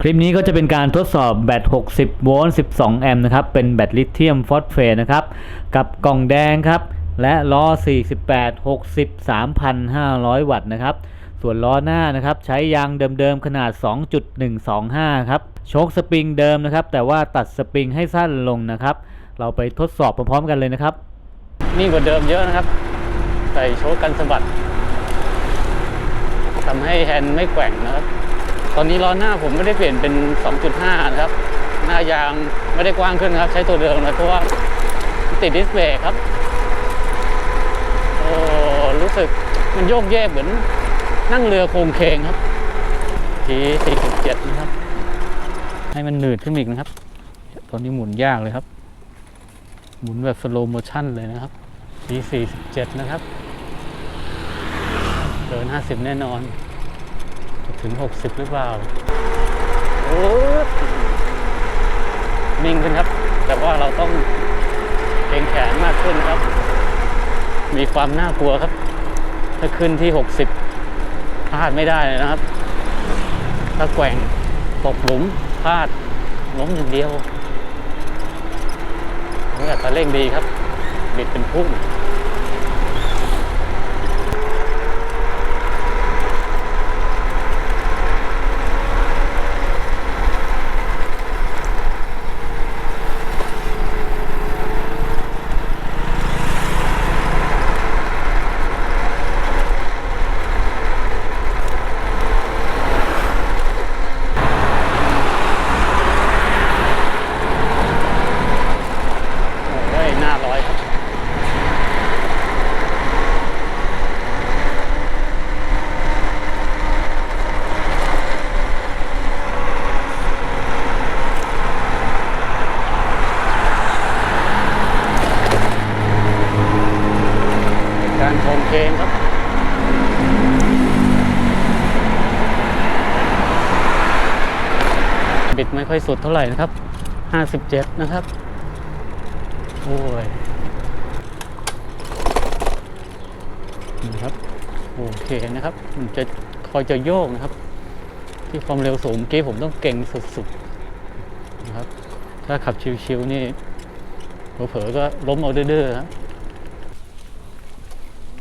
คลิปนี้ก็จะเป็นการทดสอบแบต 60 โวลต์ 12 แอมป์นะครับ เป็นแบตลิเธียมฟอสเฟตนะครับ กับกล่องแดงครับ และล้อ 48 60 3,500 วัตต์นะครับ ส่วนล้อหน้านะครับ ใช้ยางเดิมๆ ขนาด 2.125 ครับ โชคสปริงเดิมนะครับ แต่ว่าตัดสปริงให้สั้นลงนะครับ เราไปทดสอบพร้อมๆกันเลยนะครับนิ่กว่าเดิมเยอะนะครับ ใส่โชคกันสะบัดทำให้แฮนด์ไม่แกว่งนะครับ ตอนนี้ล้อหน้าผมไม่ได้เปลี่ยนเป็น 2.5 นะครับ หน้ายางไม่ได้กว้างขึ้นครับ ใช้ตัวเดิมเลยเพราะว่าติดดิสเบรกครับ โอ้รู้สึกมันโยกเยกเหมือนนั่งเรือโคงเคงครับ ที47 นะครับ ให้มันหนืดขึ้นอีกนะครับ ตอนนี้หมุนยากเลยครับ หมุนแบบสโลโมชั่นเลยนะครับที47 นะครับ เกิน 50 แน่นอน จะถึง 60 หรือเปล่าโอ้นิ่งขึ้นครับ แต่ว่าเราต้องเกรงแขนมากขึ้นครับ มีความน่ากลัวครับ ถ้าขึ้นที่ 60พลาดไม่ได้เลยนะครับ ถ้าแกว่งตกหลุมพลาดล้มอย่างเดียวนี่อัตราเร่งดีครับ บิดเป็นพุ่ง โอ้ยหน้าร้อยครับ การโคงเคงครับ บิดไม่ค่อยสุดเท่าไหร่นะครับ57นะครับ โอ้ยนี่ครับ โอเคนะครับมันจะคอยจะโยกนะครับ ที่ความเร็วสูงเมื่อกี้ผมต้องเก่งสุดๆนะครับ ถ้าขับชิวๆนี่เผลอๆก็ล้มเอาเด้อๆครับ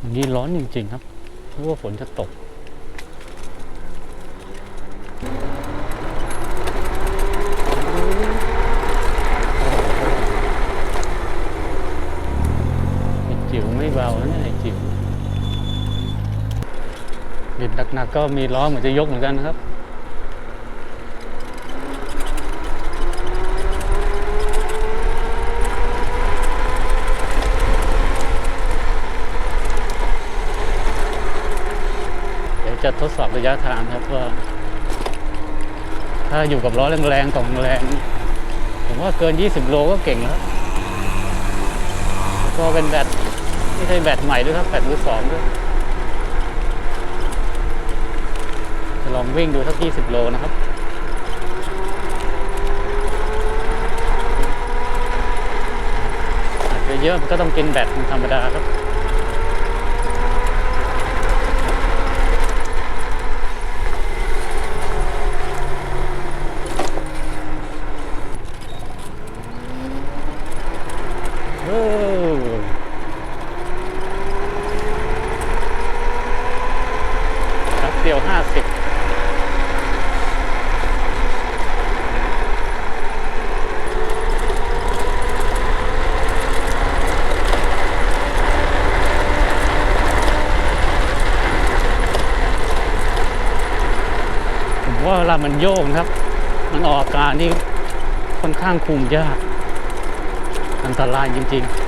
วันนี้ร้อนจริงๆครับรู้ว่าฝนจะตก ไอ้จิ๋ว ไม่เบาเนี่ยไอ้จิ๋วบิดหนักๆก็มีล้อเหมือนจะยกเหมือนกันนะครับเดี๋ยวจะทดสอบระยะทางครับว่า ถ้าอยู่กับล้อแรงๆต่องแรงผมว่าเกิน 20 โลก็เก่งแล้ว ก็เป็นแบต ไม่ใช่แบตใหม่ด้วยครับแบตมือสองด้วยจะลองวิ่งดูสัก20 โลนะครับอาจจะเยอะมันก็ต้องกินแบตธรรมดาครับ เออครับ เดียวห้าสิบผมว่าเวลามันโยกครับ มันออกอาการนี่ค่อนข้างคุมยาก อันตรายจริง ๆ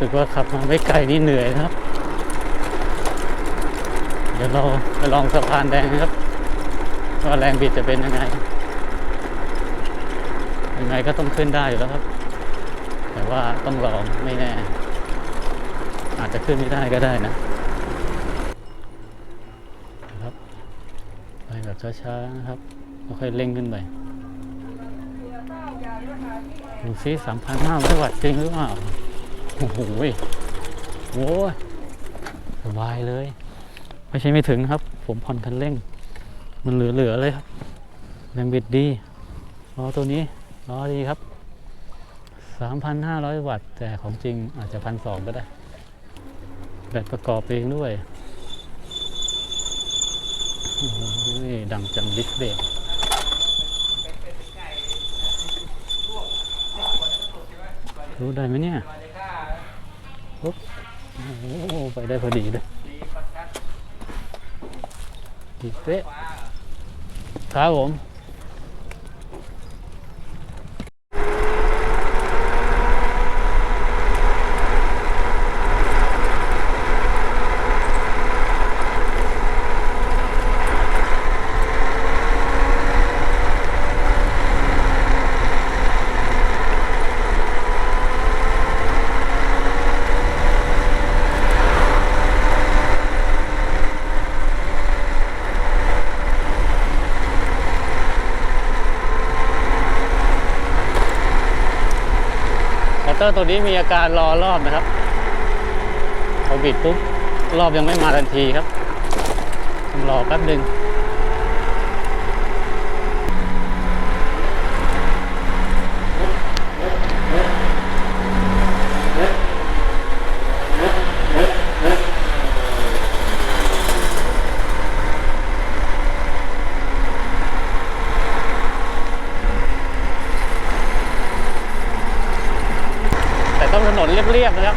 สึกว่าขับมาไม่ไกลนี่เหนื่อยนะครับ เดี๋ยวเราไปลองสะพานแดงนะครับว่าแรงบิดจะเป็นยังไง ยังไงก็ต้องขึ้นได้อยู่แล้วครับ แต่ว่าต้องลองไม่แน่ อาจจะขึ้นไม่ได้ก็ได้นะครับไปแบบช้าๆนะครับค่อยเร่งขึ้นไปดูซิสามพันห้าร้อยวัตต์จริงหรือเปล่า โอ้โหยโอ้ยสบายเลย ไม่ใช่ไม่ถึงครับ ผมผ่อนคันเร่ง มันเหลือๆเลยครับแรงบิดดีล้อตัวนี้ล้อดีครับ 3,500 วัตต์ แต่ของจริงอาจจะพันสองก็ได้ แบตประกอบเองด้วยโอ้ยดังจังดิสเบรกรู้ได้ไหมเนี่ย ปุ๊บไปได้พอดีเลยดีเป๊ะครับผม เตอร์ตัวนี้มีอาการรอรอบนะครับพอบิดปุ๊บรอบยังไม่มาทันทีครับรอแป๊บหนึ่งแต่ต้องถนน เรียบๆนะครับ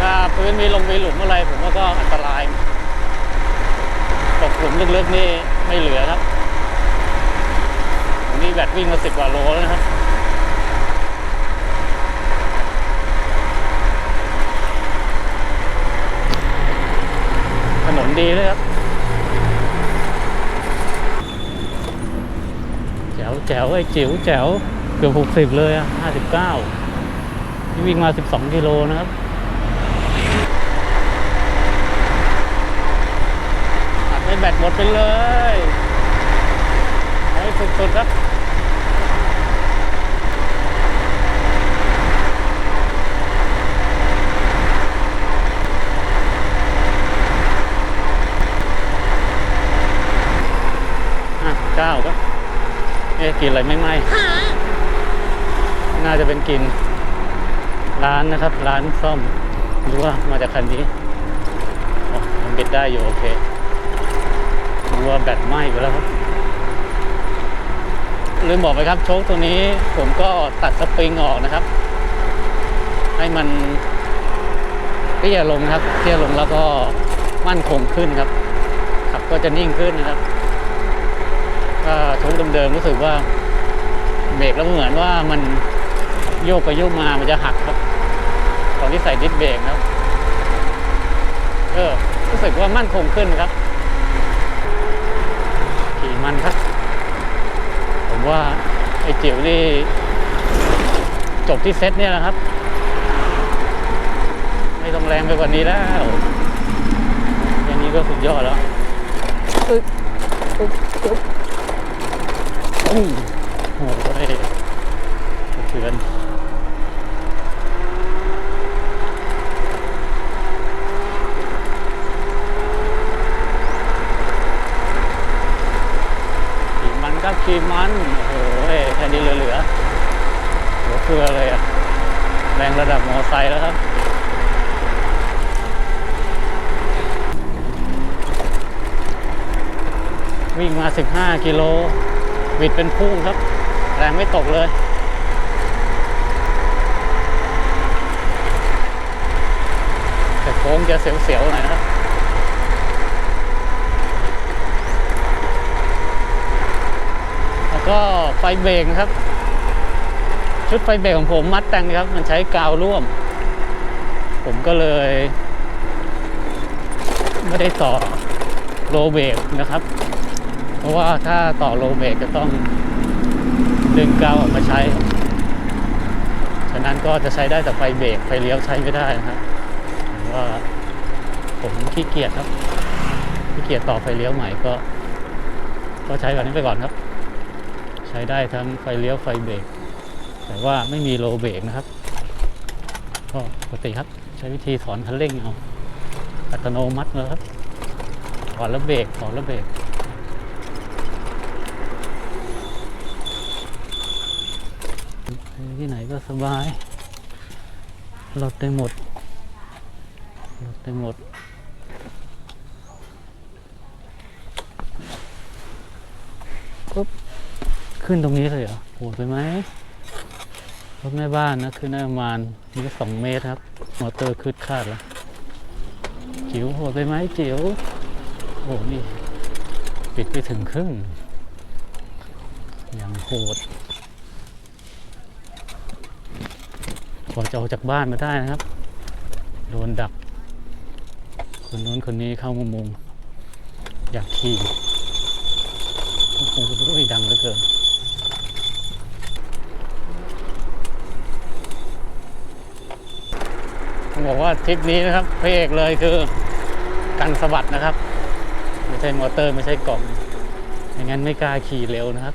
ถ้าพื้นมีลงมีหลุมอะไร ผมว่าก็อันตรายตกหลุมลึกๆนี่ไม่เหลือครับนนี้แบตวิ่งมาสิบกว่าโลแล้วนะครับถนนดีเลยครับแจ๋วแจ๋วไอ้จิ๋วแจ๋วเกือบหกสิบเลยอะห้าสิบเก้า วิ่งมาสิบสองกิโลนะครับอัดให้แบตหมดไปเลยให้สุดๆครับอะเก้าครับเอ๊ะกลินอะไรไม่ไหม้น่าจะเป็นกลิน ร้านนะครับ ร้านซ่อมหรือว่ามาจากคันนี้มันเบิดได้อยู่โอเครู้ว่าแบตไหม้ไปแล้วครับลืมบอกไปครับโชคตัวนี้ผมก็ตัดสปริงออกนะครับ ให้มันเตี้ยลงครับเตี้ยลงแล้วก็มั่นคงขึ้นครับขับก็จะนิ่งขึ้นนะครับถ้าโชคเดิมๆรู้สึกว่าเบรกแล้วเหมือนว่ามันโยกไปโยกมามันจะหักครับ ที่ใส่ดิสเบรกนะครับเออรู้สึกว่ามั่นคงขึ้นครับ ขี่มันครับ ผมว่าไอ้จิ๋วนี่จบที่เซตเนี่ยแหละครับ ไม่ต้องแรงไปกว่านี้แล้ว อย่างนี้ก็สุดยอดแล้วอึ๊บอึ๊บอึ๊บโอ้โหสะเทือน ขี่มันโอ้โหแค่นี้เหลือๆหัวเฟือเลยอะแรงระดับมอไซค์แล้วครับวิ่งมา 15 กิโล วิดเป็นพุ่งครับ แรงไม่ตกเลย แต่โค้งจะเสียวๆหน่อยนะครับ แล้ว ก็ไฟเบรกนะครับ ชุดไฟเบรกของผมมัดแต่งนะครับ มันใช้กาวร่วม ผมก็เลย ไม่ได้ต่อโลเบรกนะครับ เพราะว่าถ้าต่อโลเบรกจะต้องดึงกาวออกมาใช้ ฉะนั้นก็จะใช้ได้แต่ไฟเบรกไฟเลี้ยวใช้ไม่ได้นะครับเพราะว่าผมขี้เกียจครับขี้เกียจต่อไฟเลี้ยวใหม่ก็ ก็ใช้แบบนี้ไปก่อนครับ ใช้ได้ทั้งไฟเลี้ยวไฟเบรกแต่ว่าไม่มีโลเบรกนะครับ ก็ปกติครับใช้วิธีถอนคันเร่งเอาอัตโนมัติเลยครับถอนแล้วเบรกถอนแล้วเบรกที่ไหนก็สบายรถได้หมดรถได้หมด ปุ๊บ ขึ้นตรงนี้เลยเหรอโหดไปไหมรถแม่บ้านนะ ขึ้นได้ประมาณนี้สองเมตรครับ มอเตอร์ขึ้นคาดแล้วจิ๋วโหดไปไหมจิ๋วโอ้นี่ ปิดไปถึงครึ่งอย่างโหดกว่าจะออกจากบ้านมาได้นะครับ โดนดัก คนนู้นคนนี้เข้ามามุงอยากขี่โอ้โหดังเหลือเกิน ต้องบอกว่าทริปนี้นะครับพระเอกเลยคือกันสะบัดนะครับ ไม่ใช่มอเตอร์ไม่ใช่กล่องอย่างนั้นไม่กล้าขี่เร็วนะครับ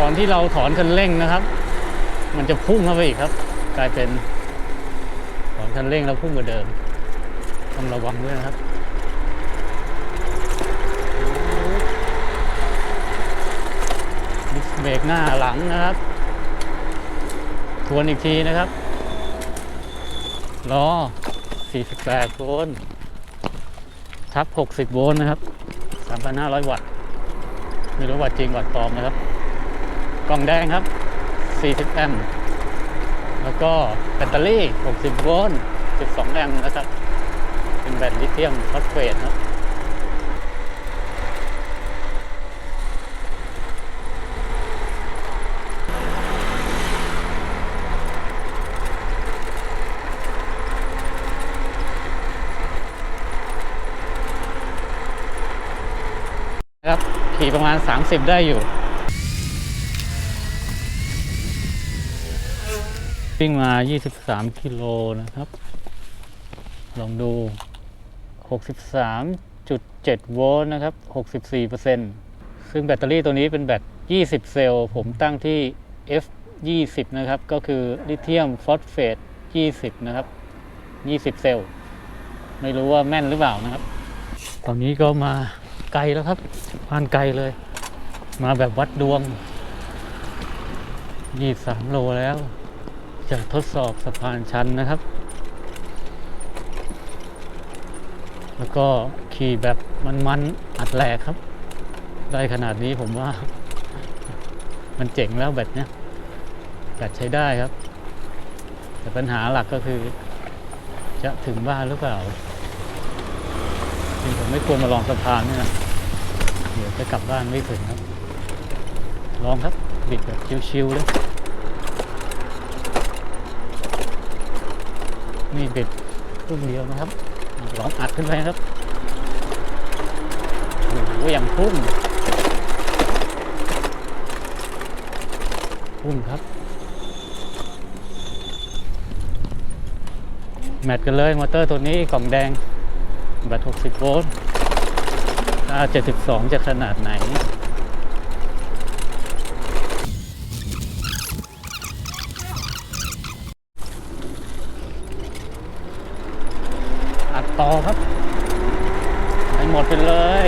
ตอนที่เราถอนคันเร่งนะครับ มันจะพุ่งเข้าไปอีกครับ กลายเป็นถอนคันเร่งแล้วพุ่งกว่าเดิมต้องระวังด้วยนะครับดิส เบรกหน้าหลังนะครับทวนอีกทีนะครับล้อ48โวลต์ทับ 60 โวลต์นะครับ 3,500 วัตต์ไม่รู้วัตต์จริงวัตต์ปลอมนะครับ กล่องแดงครับ 40 แอมป์แล้วก็แบตเตอรี่ 60 โวลต์ 12 แอมป์นะครับ เป็นแบตลิเธียมฟอสเฟตครับ ครับขี่ประมาณ 30 ได้อยู่ วิ่งมา 23 กิโลนะครับ ลองดู 63.7 โวลต์นะครับ 64เปอร์เซ็นต์ซึ่งแบตเตอรี่ตัวนี้เป็นแบต 20 เซลล์ ผมตั้งที่ F 20 นะครับ ก็คือลิเธียมฟอสเฟต 20 นะครับ 20 เซลล์ ไม่รู้ว่าแม่นหรือเปล่านะครับ ตอนนี้ก็มา ไกลแล้วครับผ่านไกลเลย มาแบบวัดดวง23โลแล้ว จะทดสอบสะพานชันนะครับ แล้วก็ขี่แบบมันๆอัดแหลกครับ ได้ขนาดนี้ผมว่า มันเจ๋งแล้วแบบเนี้ยแบตใช้ได้ครับ แต่ปัญหาหลักก็คือ จะถึงบ้านหรือเปล่าจริงผมไม่ควรมาลองสะพานนี่นะ เดี๋ยวจะกลับบ้านไม่ถึงครับ ลองครับบิดแบบชิวๆเลยนี่บิดครึ่งเดียวนะครับ ลองอัดขึ้นไปครับโอ้โหย่างพุ่งพุ่งครับ แมทกันเลยมอเตอร์ตัวนี้กล่องแดงแบต60 โวลต์ ถ้า72 จะขนาดไหน อัดต่อครับ ให้หมดไปเลย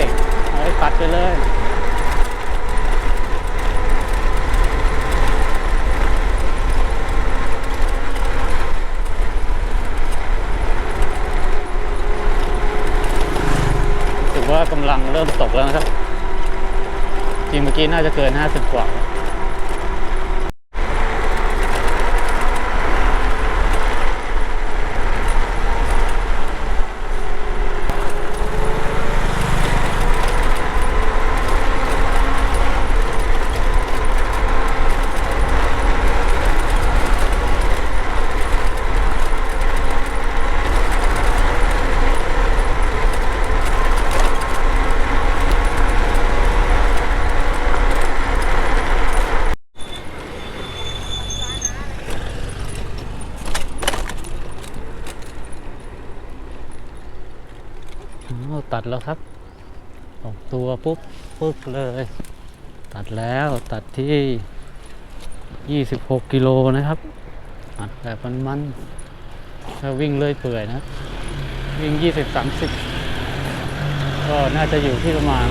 ให้ปัดไปเลย ถือว่ากำลัง เริ่มตกแล้วนะครับจริงเมื่อกี้น่าจะเกิน 50 กว่า ตัดแล้วครับออกตัวปุ๊บปุ๊บเลย ตัดแล้วตัดที่ 26 กิโลนะครับอัดแบบมันมันๆถ้าวิ่งเลยเปื่อยนะ วิ่ง 20 30 ก็น่าจะอยู่ที่ประมาณ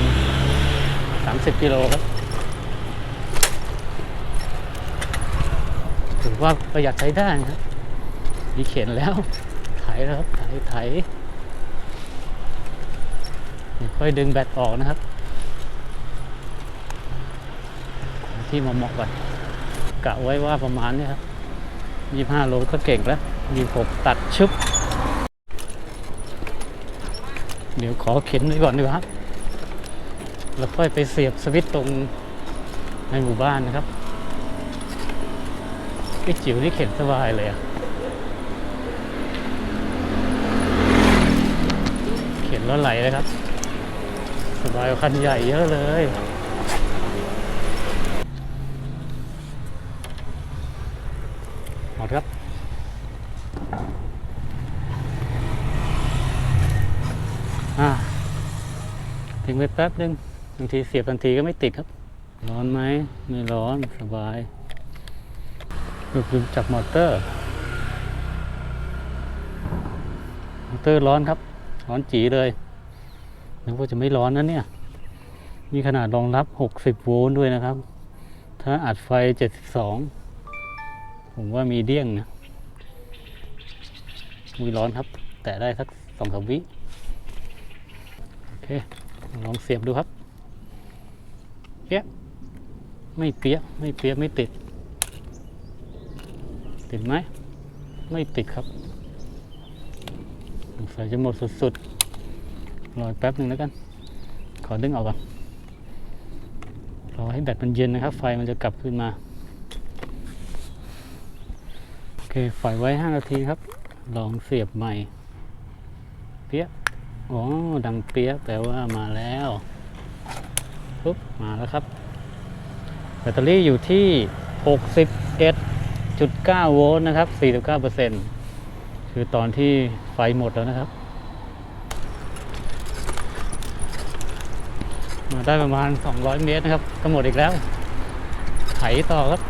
30 กิโลครับถือว่าประหยัดใช้ได้นะครับมีเข็นแล้ว ไถแล้วครับ ไถไถ ค่อยดึงแบตออกนะครับ ที่มาเหมาะก่อนกะไว้ว่าประมาณนี้ครับยี่ห้าโลก็เก่งแล้วยี่หกตัดชุบ เดี๋ยวขอเข็นไว้ก่อนดีกว่าครับแล้วค่อยไปเสียบสวิตตรงในหมู่บ้านนะครับไอจิ๋วนี่เข็นสบายเลยอะเข็นแล้วไหลเลยครับ สบายคันใหญ่เยอะเลย หมดครับ อ่าทิ้งไว้แป๊บนึงบางทีเสียบทันทีก็ไม่ติดครับ ร้อนไหม ไม่ร้อน สบายดูดูจากมอเตอร์ มอเตอร์ร้อนครับ ร้อนจีเลย นึกว่าจะไม่ร้อนนะเนี่ย มีขนาดรองรับ 60 โวลต์ด้วยนะครับ ถ้าอัดไฟ 72 ผมว่ามีเดี้ยงนะมีร้อนครับ แต่ได้สักสองสามวิ โอเค ลองเสียบดูครับ เปี้ยไม่เปี้ยไม่เปี้ยไม่ติด ติดไหม ไม่ติดครับสงสัยจะหมดสุดๆ รอแป๊บหนึ่งแล้วกัน ขอดึงออกก่อนรอให้แบตมันเย็นนะครับ ไฟมันจะกลับขึ้นมา โอเคปล่อยไว้ 5 นาทีครับ ลองเสียบใหม่ เปี้ยะอ๋อดังเปียะแปลว่ามาแล้วปุ๊บมาแล้วครับ แบตเตอรี่อยู่ที่ 61.9 โวลต์นะครับ 49%คือตอนที่ไฟหมดแล้วนะครับ มา ได้ประมาณ 200 เมตรนะครับก็หมดอีกแล้ว ไถต่อครับ